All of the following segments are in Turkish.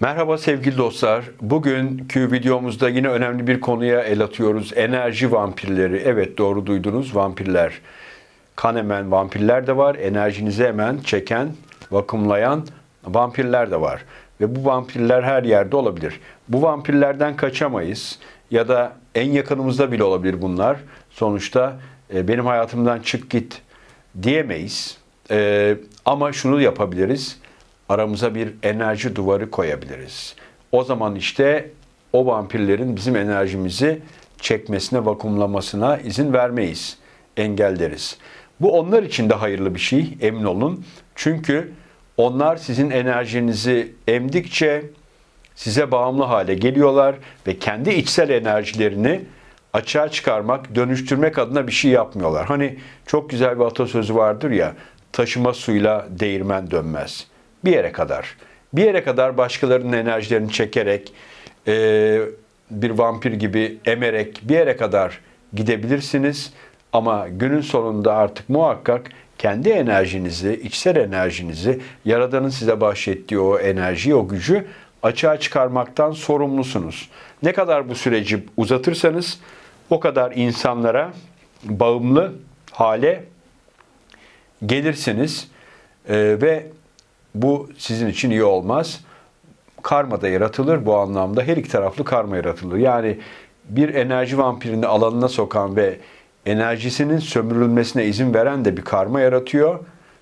Merhaba sevgili dostlar. Bugünkü videomuzda yine önemli bir konuya el atıyoruz. Enerji vampirleri. Evet doğru duydunuz vampirler. Kan emen vampirler de var. Enerjinizi hemen çeken, vakumlayan vampirler de var. Ve bu vampirler her yerde olabilir. Bu vampirlerden kaçamayız. Ya da en yakınımızda bile olabilir bunlar. Sonuçta e, benim hayatımdan çık git diyemeyiz. E, ama şunu yapabiliriz aramıza bir enerji duvarı koyabiliriz. O zaman işte o vampirlerin bizim enerjimizi çekmesine, vakumlamasına izin vermeyiz, engelleriz. Bu onlar için de hayırlı bir şey, emin olun. Çünkü onlar sizin enerjinizi emdikçe size bağımlı hale geliyorlar ve kendi içsel enerjilerini açığa çıkarmak, dönüştürmek adına bir şey yapmıyorlar. Hani çok güzel bir atasözü vardır ya, taşıma suyla değirmen dönmez bir yere kadar. Bir yere kadar başkalarının enerjilerini çekerek, e, bir vampir gibi emerek bir yere kadar gidebilirsiniz. Ama günün sonunda artık muhakkak kendi enerjinizi, içsel enerjinizi, Yaradan'ın size bahşettiği o enerjiyi, o gücü açığa çıkarmaktan sorumlusunuz. Ne kadar bu süreci uzatırsanız o kadar insanlara bağımlı hale gelirsiniz ee, ve bu sizin için iyi olmaz. Karma da yaratılır bu anlamda. Her iki taraflı karma yaratılır. Yani bir enerji vampirini alanına sokan ve enerjisinin sömürülmesine izin veren de bir karma yaratıyor.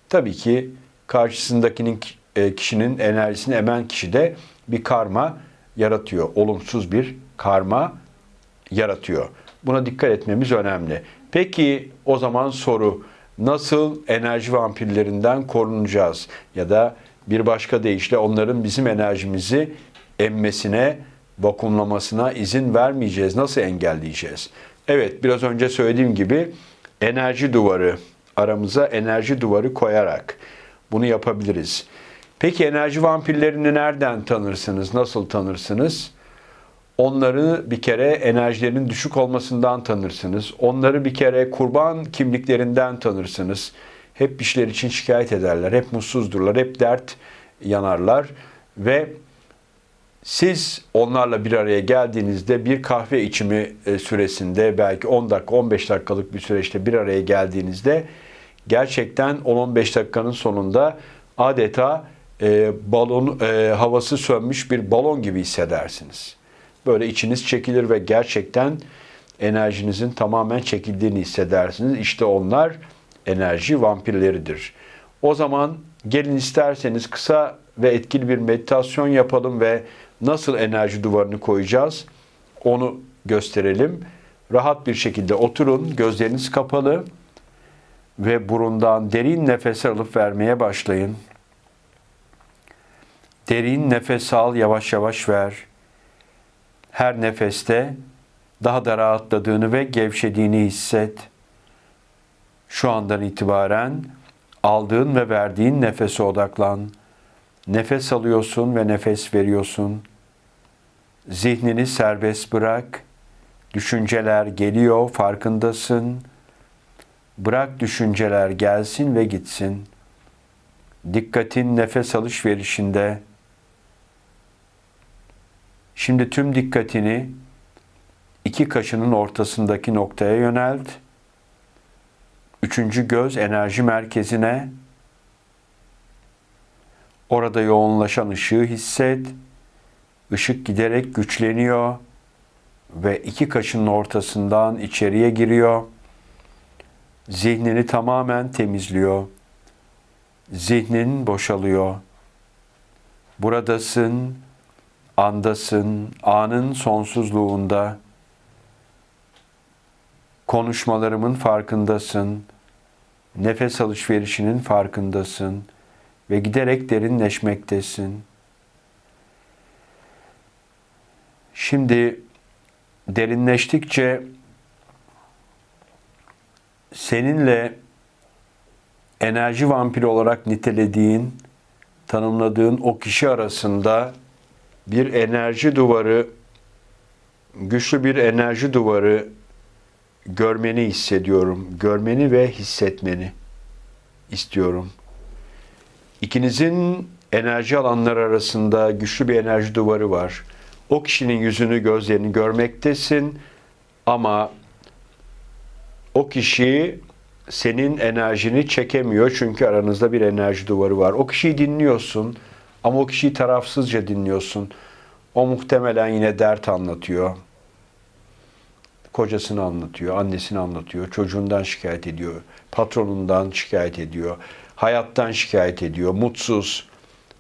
Tabii ki karşısındakinin e, kişinin enerjisini emen kişi de bir karma yaratıyor. Olumsuz bir karma yaratıyor. Buna dikkat etmemiz önemli. Peki o zaman soru nasıl enerji vampirlerinden korunacağız? Ya da bir başka deyişle onların bizim enerjimizi emmesine, vakumlamasına izin vermeyeceğiz. Nasıl engelleyeceğiz? Evet, biraz önce söylediğim gibi enerji duvarı, aramıza enerji duvarı koyarak bunu yapabiliriz. Peki enerji vampirlerini nereden tanırsınız? Nasıl tanırsınız? Onları bir kere enerjilerinin düşük olmasından tanırsınız. Onları bir kere kurban kimliklerinden tanırsınız. Hep bir şeyler için şikayet ederler. Hep mutsuzdurlar. Hep dert yanarlar. Ve siz onlarla bir araya geldiğinizde bir kahve içimi e, süresinde belki 10 dakika 15 dakikalık bir süreçte bir araya geldiğinizde gerçekten 10-15 dakikanın sonunda adeta e, balon e, havası sönmüş bir balon gibi hissedersiniz. Böyle içiniz çekilir ve gerçekten enerjinizin tamamen çekildiğini hissedersiniz. İşte onlar enerji vampirleridir. O zaman gelin isterseniz kısa ve etkili bir meditasyon yapalım ve nasıl enerji duvarını koyacağız onu gösterelim. Rahat bir şekilde oturun, gözleriniz kapalı ve burundan derin nefes alıp vermeye başlayın. Derin nefes al, yavaş yavaş ver. Her nefeste daha da rahatladığını ve gevşediğini hisset. Şu andan itibaren aldığın ve verdiğin nefese odaklan. Nefes alıyorsun ve nefes veriyorsun. Zihnini serbest bırak. Düşünceler geliyor, farkındasın. Bırak düşünceler gelsin ve gitsin. Dikkatin nefes alışverişinde. Şimdi tüm dikkatini iki kaşının ortasındaki noktaya yönelt. Üçüncü göz enerji merkezine. Orada yoğunlaşan ışığı hisset. Işık giderek güçleniyor ve iki kaşının ortasından içeriye giriyor. Zihnini tamamen temizliyor. Zihnin boşalıyor. Buradasın, andasın, anın sonsuzluğunda. Konuşmalarımın farkındasın. Nefes alışverişinin farkındasın ve giderek derinleşmektesin. Şimdi derinleştikçe seninle enerji vampiri olarak nitelediğin, tanımladığın o kişi arasında bir enerji duvarı, güçlü bir enerji duvarı görmeni hissediyorum. Görmeni ve hissetmeni istiyorum. İkinizin enerji alanları arasında güçlü bir enerji duvarı var. O kişinin yüzünü, gözlerini görmektesin ama o kişi senin enerjini çekemiyor çünkü aranızda bir enerji duvarı var. O kişiyi dinliyorsun ama o kişiyi tarafsızca dinliyorsun. O muhtemelen yine dert anlatıyor. Kocasını anlatıyor, annesini anlatıyor, çocuğundan şikayet ediyor, patronundan şikayet ediyor, hayattan şikayet ediyor, mutsuz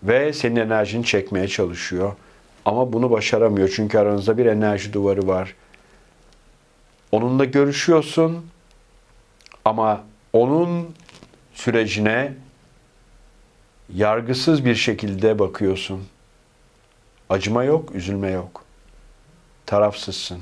ve senin enerjini çekmeye çalışıyor. Ama bunu başaramıyor çünkü aranızda bir enerji duvarı var. Onunla görüşüyorsun ama onun sürecine yargısız bir şekilde bakıyorsun. Acıma yok, üzülme yok. Tarafsızsın.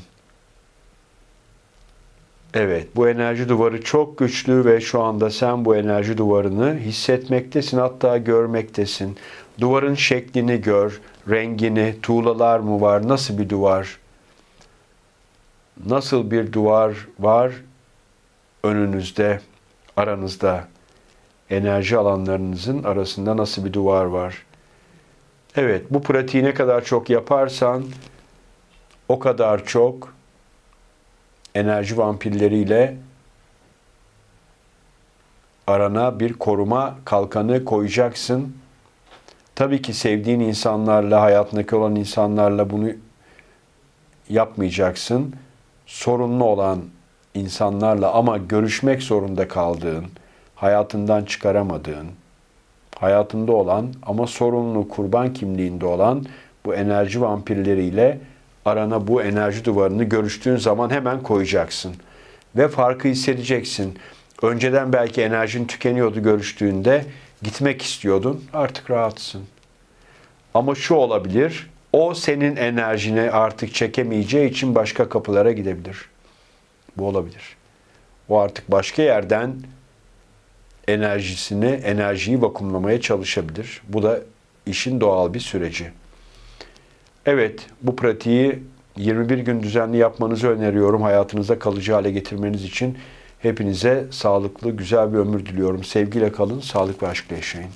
Evet, bu enerji duvarı çok güçlü ve şu anda sen bu enerji duvarını hissetmektesin, hatta görmektesin. Duvarın şeklini gör, rengini, tuğlalar mı var, nasıl bir duvar? Nasıl bir duvar var önünüzde, aranızda? Enerji alanlarınızın arasında nasıl bir duvar var? Evet, bu pratiği ne kadar çok yaparsan o kadar çok enerji vampirleriyle arana bir koruma kalkanı koyacaksın. Tabii ki sevdiğin insanlarla, hayatındaki olan insanlarla bunu yapmayacaksın. Sorunlu olan insanlarla ama görüşmek zorunda kaldığın, hayatından çıkaramadığın, hayatında olan ama sorunlu kurban kimliğinde olan bu enerji vampirleriyle arana bu enerji duvarını görüştüğün zaman hemen koyacaksın. Ve farkı hissedeceksin. Önceden belki enerjin tükeniyordu görüştüğünde. Gitmek istiyordun. Artık rahatsın. Ama şu olabilir. O senin enerjini artık çekemeyeceği için başka kapılara gidebilir. Bu olabilir. O artık başka yerden enerjisini, enerjiyi vakumlamaya çalışabilir. Bu da işin doğal bir süreci. Evet, bu pratiği 21 gün düzenli yapmanızı öneriyorum. Hayatınızda kalıcı hale getirmeniz için hepinize sağlıklı, güzel bir ömür diliyorum. Sevgiyle kalın, sağlık ve aşkla yaşayın.